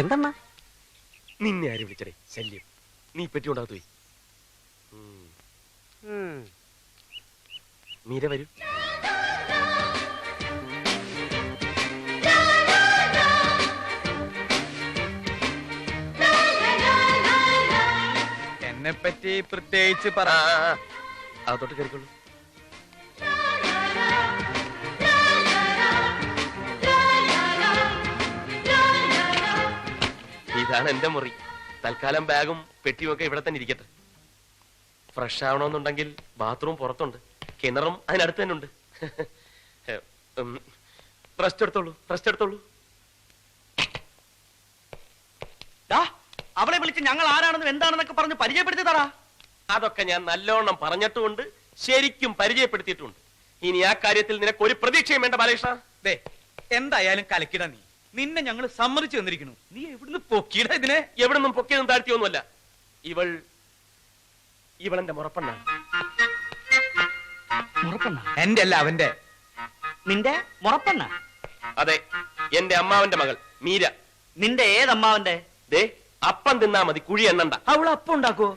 എന്തണ്ണ നിന്നെ ആരും വിളിച്ചടേ? ശല്യം. നീ പെട്ടി കൊണ്ടാകത്ത് പോയി. മീര വരൂ. എന്നെ പറ്റി പ്രത്യേകിച്ച് പറ. അതോട്ട്. കയറിക്കോളൂ ഇതാണ് എന്റെ മുറി. തൽക്കാലം ബാഗും പെട്ടിയും ഒക്കെ ഇവിടെ തന്നെ ഇരിക്കട്ടെ. ഫ്രഷ് ആവണമെന്നുണ്ടെങ്കിൽ ബാത്റൂം പുറത്തുണ്ട്. കിണറും അതിനടുത്ത് തന്നെ ഉണ്ട് റെസ്റ്റ് എടുത്തോളൂ റെസ്റ്റ് എടുത്തോളൂ. അവളെ വിളിച്ച് ഞങ്ങൾ ആരാണെന്നും എന്താണെന്നൊക്കെ പറഞ്ഞ് പരിചയപ്പെടുത്തി തറാ അതൊക്കെ ഞാൻ നല്ലോണം പറഞ്ഞിട്ടുമുണ്ട് ശരിക്കും പരിചയപ്പെടുത്തിയിട്ടുണ്ട് ഇനി ആ കാര്യത്തിൽ നിനക്ക് ഒരു പ്രതീക്ഷയും വേണ്ട ബാലകൃഷ്ണ. ദേ എന്തായാലും കലക്കിട നീ. നിന്നെ ഞങ്ങൾ സമ്മതിച്ചു തന്നിരിക്കുന്നു. നീ എവിടുന്ന് പൊക്കിയിട ഇതിനെ? എവിടുന്നും പൊക്കിയതും താഴ്ത്തിയൊന്നുമല്ല. ഇവൾ ഇവളെന്റെ മുറപ്പെണ്ണാണ്. മുറപ്പെണ്ണ? എന്റെ അല്ല അവന്റെ. നിന്റെ മുറപ്പെണ്ണ? അതെ എന്റെ അമ്മാവന്റെ മകൾ മീര. നിന്റെ ഏതമ്മാവന്റെ? ദേ അപ്പം തിന്നാ മതി കുഴി എണ്ണണ്ട. അവൾ അപ്പം ഉണ്ടാക്കോ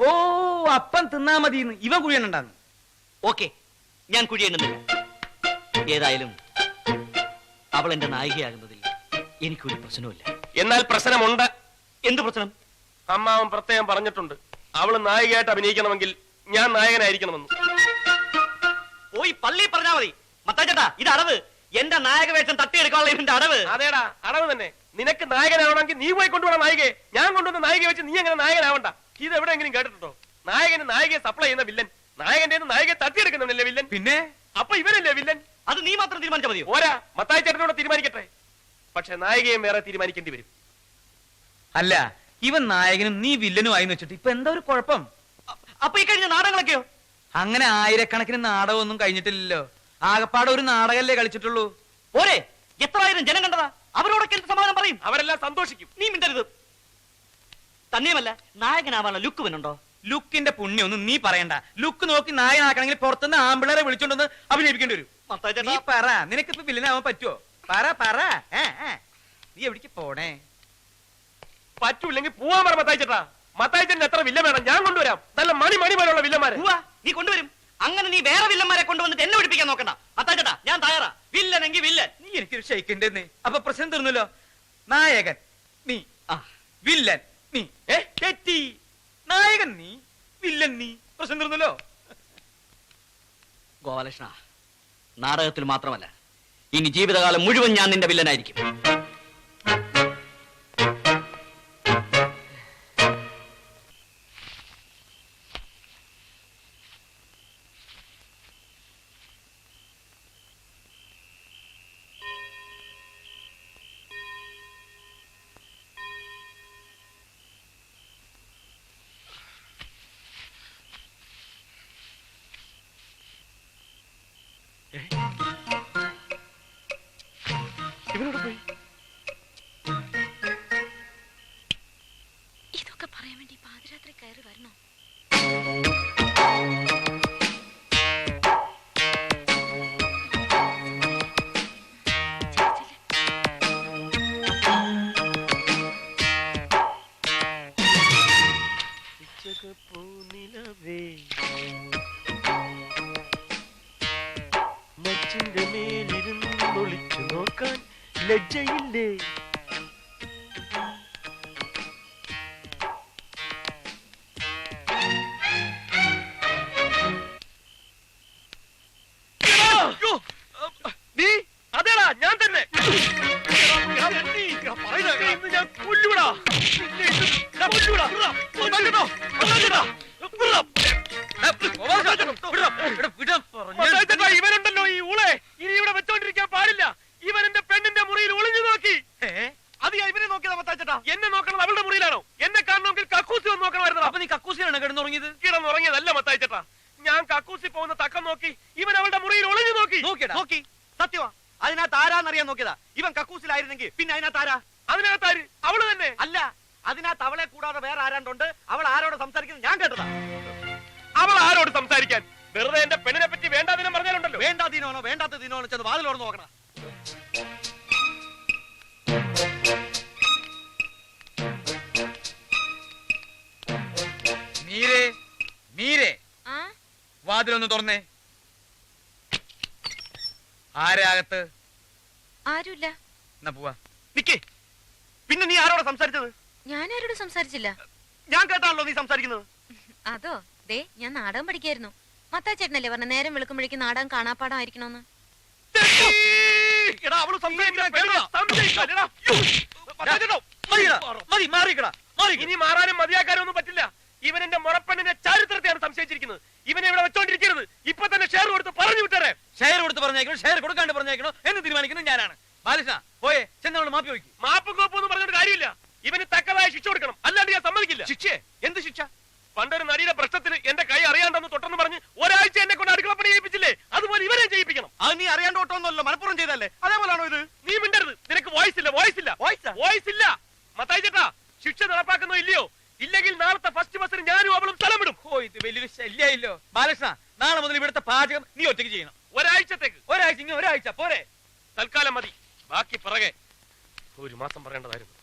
ഓ. അപ്പം തിന്നാ മതി ഇവ കുഴി എണ്ണണ്ടാന്ന്. ഓക്കെ ഞാൻ കുഴി എണ്ണുന്നില്ല. ഏതായാലും അവൾ എന്റെ നായികയാകുന്നതിൽ എനിക്കൊരു പ്രശ്നവുമില്ല. എന്നാൽ പ്രശ്നമുണ്ട്. എന്ത് പ്രശ്നം? അമ്മാവൻ പ്രത്യേകം പറഞ്ഞിട്ടുണ്ട്. അവൾ നായികയായിട്ട് അഭിനയിക്കണമെങ്കിൽ ഞാൻ നായകനായിരിക്കണമെന്ന്. പോയി പള്ളി പറഞ്ഞാ മതി. മത്താച്ചേട്ടാ ഇത് അടവ്. എന്റെ നായക വേഷം തട്ടിയെടുക്കാനുള്ള ഇതിന്റെ അടവ്. അതേടാ അടവ് തന്നെ. നിനക്ക് നായകനാവണമെങ്കിൽ നീ പോയി കൊണ്ടുപോകണം നായികയെ. ഞാൻ കൊണ്ടുവന്ന നായിക വെച്ച് നീ അങ്ങനെ നായകനാവണ്ട? ഇത് എവിടെയെങ്കിലും കേട്ടിട്ടുണ്ടോ? നായകന് നായികയെ സപ്ലൈ ചെയ്യുന്ന വില്ലൻ നായകന്റെ നായികയെ തട്ടിയെടുക്കുന്നില്ലേ വില്ലൻ പിന്നെ? അപ്പൊ ഇവരല്ലേ വില്ലൻ? അത് നീ മാത്രം തീരുമാനിച്ചാൽ മതിയോ? ഓരാ മത്തായി ചേട്ടനോട് തീരുമാനിക്കട്ടെ. പക്ഷെ നായികയും വേറെ തീരുമാനിക്കേണ്ടി വരും. അല്ല ഇവൻ നായകനും നീ വില്ലനും ആയി വെച്ചിട്ട് ഇപ്പൊ എന്താ ഒരു കുഴപ്പം? അപ്പൊ ഈ കഴിഞ്ഞ നാടകങ്ങളൊക്കെയോ? അങ്ങനെ ആയിരക്കണക്കിന് നാടകമൊന്നും കഴിഞ്ഞിട്ടില്ലല്ലോ. ആകപ്പാടെ ഒരു നാടകല്ലേ കളിച്ചിട്ടുള്ളൂ. പോരെ എത്ര ആയിരം ജനം കണ്ടതാ? അവരോടൊക്കെ എന്ത് സമാധാനം പറയും? അവരെല്ലാം സന്തോഷിക്കും. നീ മിണ്ടരുത്. തന്നെയുമല്ല നായകനാവാനുള്ള ലുക്ക് വന്നുണ്ടോ ലുക്കിന്റെ പുണ്യൊന്നും നീ പറയണ്ട. ലുക്ക് നോക്കി നായനാക്കണമെങ്കിൽ പുറത്തുനിന്ന് ആമ്പിളരെ വിളിച്ചോണ്ടൊന്ന് അഭിനയിപ്പിക്കേണ്ടി വരും. നീ പറ. നിനക്ക് ഇപ്പൊ വില്ലനാവാൻ പറ്റുമോ പറ പറ. നീ എവിടേക്ക് പോണേ? പറ്റൂല്ലെങ്കിൽ പോവാൻ പറ മത്തായി ചേട്ടാ. മത്തായി ചേട്ടൻ എത്ര വില്ല വേണം? ഞാൻ കൊണ്ടുവരാം. നല്ല മണി മണി പോലുള്ള വില്ലന്മാരെ. നീ കൊണ്ടുവരും. അങ്ങനെ നീ വേറെ വില്ലന്മാരെ കൊണ്ടുവന്നിട്ട് എന്നെ പിടിപ്പിക്കാൻ നോക്കണ്ട. മത്താച്ചേട്ടാ ഞാൻ തയ്യാറാ. വില്ലനെങ്കിൽ വില്ലൻ. നീ എനിക്കൊരു ഷെയ്ക്കണ്ടെന്ന് അപ്പൊ പ്രശ്നം തീർന്നല്ലോ. നായകൻ നീ. ആ, വില്ലൻ നീ. ഏ തെറ്റി. നായകൻ നീ വില്ലൻ നീ പ്രശ്നം തീർന്നല്ലോ ഗോപാലകൃഷ്ണ നാടകത്തിൽ മാത്രമല്ല ഇനി ജീവിതകാലം മുഴുവൻ ഞാൻ നിന്റെ വില്ലനായിരിക്കും. Eh? ലജ്ജയില്ലേ? നീ? അതേടാ ഞാൻ തന്നെ. ഞാൻ കൊല്ലൂടാ കൊല്ലൂടാ. കൊല്ലൂടാ. കൊല്ലൂടാ. ഇവനുണ്ടല്ലോ ഈ ഊളെ ഇനി ഇവിടെ വെച്ചോണ്ടിരിക്കാൻ പാടില്ല ഇവൻ എന്റെ പെണ്ണിന്റെ മുറിയിൽ ഒളിഞ്ഞു നോക്കി അത് ഞാൻ ഇവനെ നോക്കിയതാ മത്താച്ചേട്ടാ എന്നെ നോക്കണത് അവളുടെ മുറിയിലാണോ എന്നെ കാണണമെങ്കിൽ കക്കൂസി ഒന്ന് നോക്കണമായിരുന്നു അപ്പൊ നീ കക്കൂസിലാണ് കിടന്നുറങ്ങിയത്? കിടന്നുറങ്ങിയതല്ല മത്തായിച്ചേട്ടാ. ഞാൻ കക്കൂസി പോകുന്ന തക്കം നോക്കി ഇവൻ അവളുടെ മുറിയിൽ ഒളിഞ്ഞു നോക്കി. നോക്കിയടാ. നോക്കി. സത്യമാ. അതിനകത്ത് ആരാന്നറിയാൻ നോക്കിയതാ. ഇവൻ കക്കൂസിലായിരുന്നെങ്കിൽ പിന്നെ അതിനകത്ത് ആരാ? അതിനകത്ത് ആര് അവൾ തന്നെ. അല്ല അതിനകത്ത് അവളെ കൂടാതെ വേറെ ആരാണ്ടുണ്ട് അവൾ ആരോട് സംസാരിക്കുന്നത് ഞാൻ കേട്ടതാ. അവൾ ആരോട് സംസാരിക്കാൻ? വെറുതെ എന്റെ പെണ്ണിനെ പറ്റി വേണ്ട ദിനം പറഞ്ഞാലുണ്ടല്ലോ വേണ്ടാത്ത വേണ്ടാത്തതിനോണോ ചെന്ന് വാതിലോട് നോക്കണം വാതിലൊന്ന് തുറന്നേ. ആരാകത്ത് ആരുമില്ല. എന്നാ പോവാ. നിക്കേ. പിന്നെ നീ ആരോടാ സംസാരിച്ചത്? ഞാൻ ആരോട് സംസാരിച്ചില്ല. ഞാൻ കേട്ടാണല്ലോ നീ സംസാരിക്കുന്നത്. അതോ? ദേ ഞാൻ നാടകം പഠിക്കായിരുന്നു. മത്താ ചേട്ടനല്ലേ പറഞ്ഞ നേരം വെളുക്കുമ്പോഴേക്കും നാടകം കാണാപ്പാടമായിരിക്കണോന്ന് മതി മാറിക്കടാ മാറിക്കടാ ഇനി മാറാനും മതിയാക്കാനും ഒന്നും പറ്റില്ല. ഇവൻ എന്റെ മുറപ്പെണ്ണിന്റെ ചരിത്രത്തെയാണ് സംശയിച്ചിരിക്കുന്നത്. ഇവനെ ഇവിടെ വെച്ചോണ്ടിരിക്കരുത്. ഇപ്പൊ തന്നെ ഷെയർ കൊടുത്ത് പറഞ്ഞു വിട്ടേരെ. ഷെയർ കൊടുത്ത് പറഞ്ഞേക്കണോ? ഷെയർ കൊടുക്കാണ്ട് പറഞ്ഞേക്കണോ? എന്ന് തീരുമാനിക്കുന്നത് ഞാനാണ്. ബാലകൃഷ്ണ പോയെ ചെന്നവൾ മാപ്പി വയ്ക്കും മാപ്പും കോപ്പും എന്ന് പറഞ്ഞിട്ട് കാര്യമില്ല. ഇവന് തക്കതായ ശിക്ഷ കൊടുക്കണം. അല്ലാണ്ട് ഞാൻ സമ്മതിക്കില്ല. ശിക്ഷ? എന്ത് ശിക്ഷ? പണ്ടൊരു നടിയുടെ പ്രശ്നത്തിന് എന്റെ കൈ അറിയാണ്ടെന്ന് തൊട്ടെന്ന് പറഞ്ഞ് ഒരാഴ്ച എന്നെ കൊണ്ട് അടുക്കളപ്പണി ചെയ്യിപ്പിച്ചില്ലേ? അതുപോലെ ഇവരെ ചെയ്യിപ്പിക്കണം. അത് നീ അറിയാണ്ട് ഓട്ടോന്നല്ലോ മലപ്പുറം ചെയ്തല്ലേ അതേപോലാണോ ഇത്? നീ മിണ്ടരുത്. നിനക്ക് വോയിസ് ഇല്ല വോയിസ് ഇല്ല. വോയിസാ? വോയിസ് ഇല്ല. മത്തായി ചേട്ടാ ശിക്ഷ നടപ്പാക്കുന്നോ ഇല്ലയോ? ഇല്ലെങ്കിൽ നാളത്തെ ഫസ്റ്റ് ബസ്സിന് ഞാനും അവളും സ്ഥലം വിടും ഓ ഇത് വലിയൊരു ശല്യായില്ലോ. ബാലകൃഷ്ണ നാളെ മുതൽ ഇവിടുത്തെ പാചകം നീ ഒറ്റയ്ക്ക് ചെയ്യണം. ഒരാഴ്ചത്തേക്ക്. ഒരാഴ്ച ഇങ്ങനെ ഒരാഴ്ച പോരെ. തൽക്കാലം മതി. ബാക്കി പിറകെ. ഒരു മാസം പറയേണ്ടതായിരുന്നു.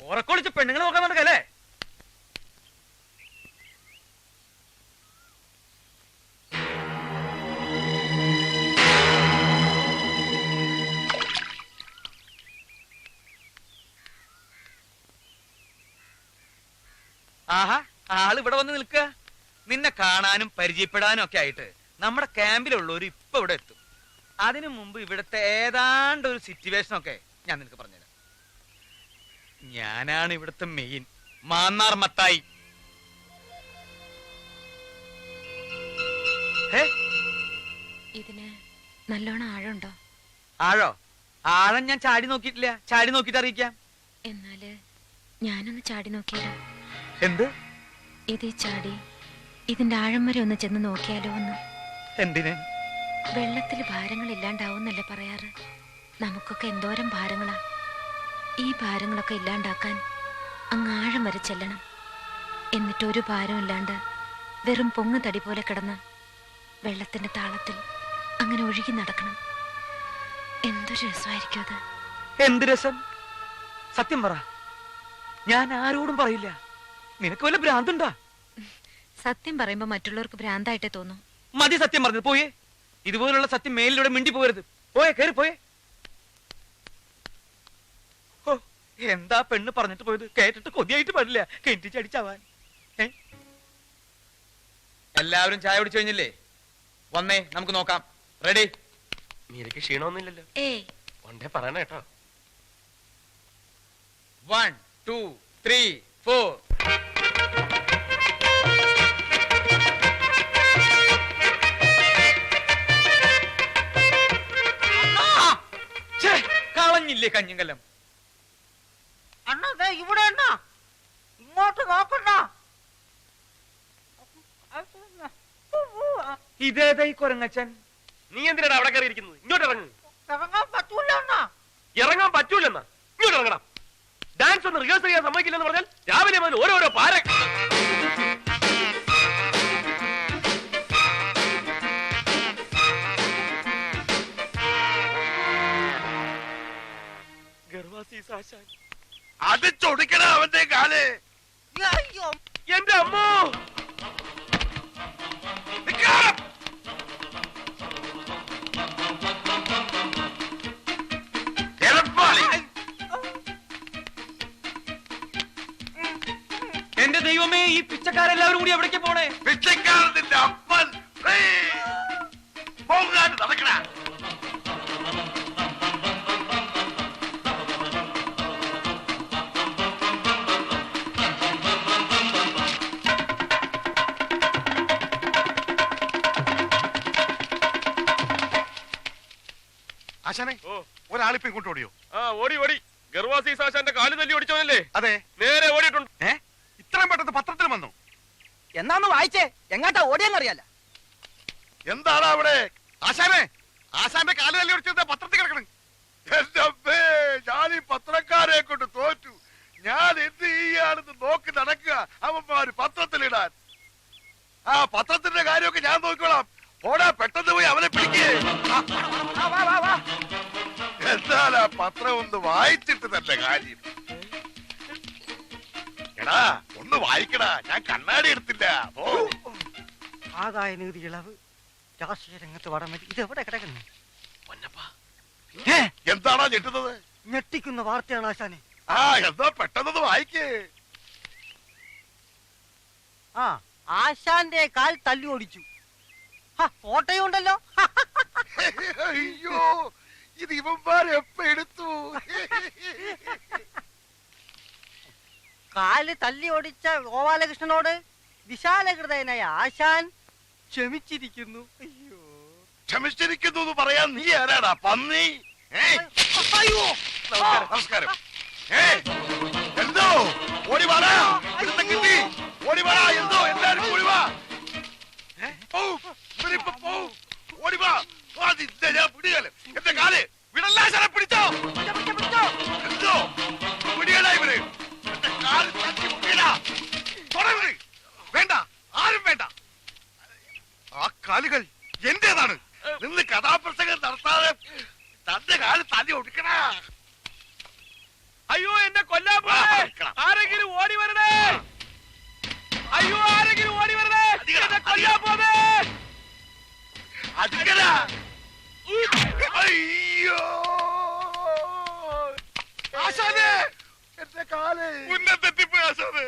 ഓറക്കൊളിച്ച് പെണ്ണുങ്ങൾ നോക്കാൻ നടക്കല്ലേ? ആഹാ ആൾ ഇവിടെ വന്ന് നിൽക്കുക നിന്നെ കാണാനും പരിചയപ്പെടാനും ഒക്കെ ആയിട്ട് നമ്മുടെ ക്യാമ്പിലുള്ളവർ ഇപ്പൊ ഇവിടെ എത്തും. അതിനു മുമ്പ് ഇവിടുത്തെ ഏതാണ്ട് ഒരു സിറ്റുവേഷൻ ഒക്കെ ഞാൻ നിനക്ക് പറഞ്ഞുതരാം. ഞാനാണ് ഇവിടുത്തെ മെയിൻ മാന്നാർ മത്തായി. ഹേ? ഇതിന് നല്ലോണം ആഴമുണ്ടോ? ആഴോ? ആഴം ഞാൻ ചാടി നോക്കിയിട്ടില്ല. ചാടി നോക്കിയിട്ട് അറിയിക്കാം. എന്നാൽ ഞാനൊന്ന് ചാടി നോക്കിയാലോ എന്ത്? ഇതേ ചാടി ഇതിന്റെ ആഴം വരെ ഒന്ന് ചെന്ന് നോക്കിയാലോ ഒന്ന്. എന്തിന്? വെള്ളത്തിൽ ഭാരങ്ങൾ ഇല്ലാണ്ടാവുന്നല്ലേ പറയാറ്? നമുക്കൊക്കെ എന്തോരം ഭാരങ്ങളാ. ഈ ഭാരങ്ങളൊക്കെ ഇല്ലാണ്ടാക്കാൻ അങ്ങ് ആഴം വരെ ചെല്ലണം. എന്നിട്ട് ഒരു ഭാരം ഇല്ലാണ്ട് വെറും പൊങ്ങ് തടി പോലെ കിടന്ന് വെള്ളത്തിന്റെ താളത്തിൽ അങ്ങനെ ഒഴുകി നടക്കണം. എന്തൊരു രസമായിരിക്കും അത്. എന്ത് രസം? സത്യം പറ. ഞാൻ ആരോടും പറയില്ല. നിനക്ക് വല്ല ഭ്രാന്തുണ്ടാ? സത്യം പറയുമ്പോ മറ്റുള്ളവർക്ക് ഭ്രാന്തായിട്ടേ തോന്നും. മതി സത്യം പറഞ്ഞത് പോയേ. ഇതുപോലുള്ള സത്യം മേലിലൂടെ മിണ്ടി പോകരുത്. പോയേ കയറി പോയേ. ഓ എന്താ പെണ്ണ് പറഞ്ഞിട്ട് പോയത്? കേട്ടിട്ട് കൊതിയായിട്ട് പാടില്ല. കെട്ടിച്ച് അടിച്ചാവാൻ? എല്ലാവരും ചായ കുടിച്ചു കഴിഞ്ഞില്ലേ? വന്നേ നമുക്ക് നോക്കാം. റെഡി മീരയ്ക്ക് ക്ഷീണമൊന്നുമില്ലല്ലോ. ഏയ് ഒണ്ടേ പറയണ കേട്ടോ. വൺ ടു ത്രീ ഫോർ കളഞ്ഞില്ലേ കഞ്ഞിങ്കലം? അണ്ണ ദേ ഇവിടെ അണ്ണ. ഇങ്ങോട്ട് നോക്കണ്ട. ഇതേതായി കൊരങ്ങച്ചൻ? നീ എന്തിനാണ് അവിടെ കയറി ഇരിക്കുന്നത് ഇങ്ങോട്ട് ഇറങ്ങ്. ഇറങ്ങാൻ പറ്റൂല അണ്ണ. ഇറങ്ങാൻ പറ്റൂലെന്നാ ഇങ്ങോട്ട് ഇറങ്ങണം. ഡാൻസ് ഒന്ന് റിഹേഴ്സൽ ചെയ്യാൻ സമ്മതിക്കില്ലെന്ന് പറഞ്ഞാൽ രാവിലെ മുതൽ ഓരോരോ പാര അടിച്ചൊടുക്കണ അവന്റെ കാൽ. അയ്യോ. എന്റെ അമ്മോ. എന്റെ ദൈവമേ ഈ പിച്ചക്കാരെല്ലാവരും കൂടി എവിടേക്ക് പോണേ? പിച്ചക്കാരൻ നിന്റെ അപ്പൻ. നടക്കണ. ആശാനെ ഓ. ഒരാളിപ്പോ ഇങ്ങോട്ട് ഓടിയോ? ആ ഓടി ഓടി. ഗർവാസി ആശാന്റെ കാൽ തല്ലി ഓടിച്ചവനല്ലേ? അതെ. നേരെ ഓടിയിട്ടുണ്ട്. ഏ? ഇത്രയും പെട്ടെന്ന് പത്രത്തിൽ വന്നു? എന്നാന്ന് വായിച്ചേ. എങ്ങാട്ടാ ഓടിയെന്നറിയാല എന്താണ് അവിടെ? ആശാനെ ആശാന്റെ കാൽ തല്ലി ഒടിച്ചത് പത്രത്തിൽ കിടക്കണം? എന്റെ അമ്മേ ഞാൻ ഈ പത്രക്കാരെ കൊണ്ട് തോറ്റു. ഞാൻ എന്ത് ചെയ്യാണെന്ന് നോക്കി നടക്കുക. അവന്മാര് പത്രത്തിലിടാൻ ആ പത്രത്തിന്റെ കാര്യമൊക്കെ ഞാൻ നോക്കിക്കോളാം. ഓടാ പെട്ടെന്ന് പോയി അവനെ പിടിക്കേ. എന്നാൽ ആ പത്രം ഒന്ന് വായിച്ചിട്ട് തന്നെ കാര്യം. എടാ ഒന്ന് വായിക്കടാ. ഞാൻ കണ്ണാടി എടുത്തില്ല. ഓ ആദായ നികുതി ഇളവ് രാഷ്ട്രീയ രംഗത്ത് വടമതി ഇതെവിടെ കിടക്കുന്നു? എന്താണാ ഞെട്ടുന്നത്? ഞെട്ടിക്കുന്ന വാർത്തയാണ് ആശാനെ. ആ എന്താ പെട്ടെന്ന് വായിക്കേ. ആ ആശാന്റെ കാൽ തല്ലി ഓടിച്ചു. ഹ, ഫോട്ടോയും ഉണ്ടല്ലോ. അയ്യോ ഇത് ഇവന്മാരെ എപ്പ എടുത്തു? കാൽ തല്ലി ഓടിച്ച ഗോപാലകൃഷ്ണനോട് വിശാലഹൃദയനായ ആശാൻ ക്ഷമിച്ചിരിക്കുന്നു. അയ്യോ. ക്ഷമിച്ചിരിക്കുന്നു എന്ന് പറയാൻ നീ ആരാടാ? പന്നി? അയ്യോ. നമസ്കാരം എന്തോ? ഓടി വാടാ. കിട്ടി. ഓടി വാടാ. എന്തോ? എല്ലാരും ഓടി വാ. ഓടി വാ. ഞാൻ പിടികൽ എന്റെ കാൽ വിടല്ലാ ശരം പിടിച്ചോ. എന്തോ പിടിയടാ ഇവർ. എന്റെ കാൽ തട്ടി പിടിയടാ തുടരുത് വേണ്ട ആരും വേണ്ട. ആ കാലുകൾ എന്റേതാണ്. നിന്ന് കഥാപ്രസംഗം നടത്താതെ തന്റെ കാൽ തല്ലി ഒടുക്കണ. അയ്യോ എന്നെ കൊല്ലാൻ ആരെങ്കിലും ഓടി വരണേ. അയ്യോ ആരെങ്കിലും ഓടി വരണേ. കൊല്ലാൻ പോണേ അടുക്കല അയ്യോ! ആശാനെ! എന്റെ കാൽ. ഉന്നത്തെത്തിപ്പോയി ആശാനെ.